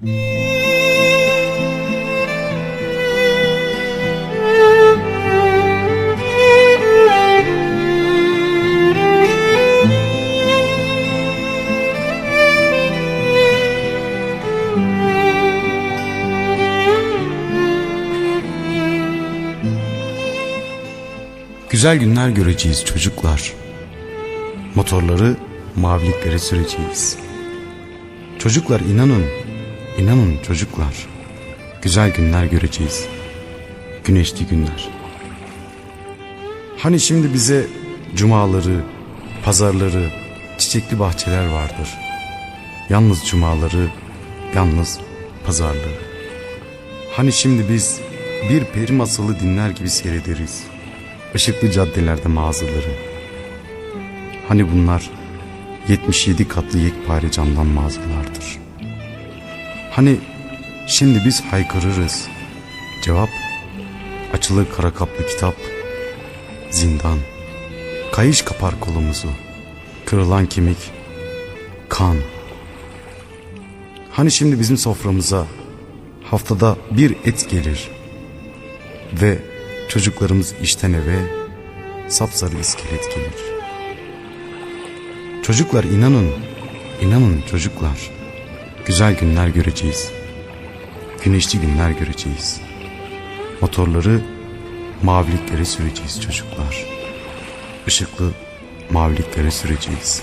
Güzel günler göreceğiz çocuklar. Motorları maviliklere süreceğiz. Çocuklar inanın, inanın çocuklar. Güzel günler göreceğiz. Güneşli günler. Hani şimdi bize cumaları, pazarları, çiçekli bahçeler vardır. Yalnız cumaları, yalnız pazarları. Hani şimdi biz bir peri masalı dinler gibi seyrederiz. Işıklı caddelerde mağazaları. Hani bunlar 77 katlı yekpare camdan mağazalardır. Hani şimdi biz haykırırız. Cevap açılır kara kaplı kitap. Zindan. Kayış kapar kolumuzu. Kırılan kemik. Kan. Hani şimdi bizim soframıza haftada bir et gelir ve çocuklarımız işten eve sapsarı iskelet gelir. Çocuklar inanın, inanın çocuklar. Güzel günler göreceğiz. Güneşli günler göreceğiz. Motorları maviliklere süreceğiz çocuklar. Işıklı maviliklere süreceğiz.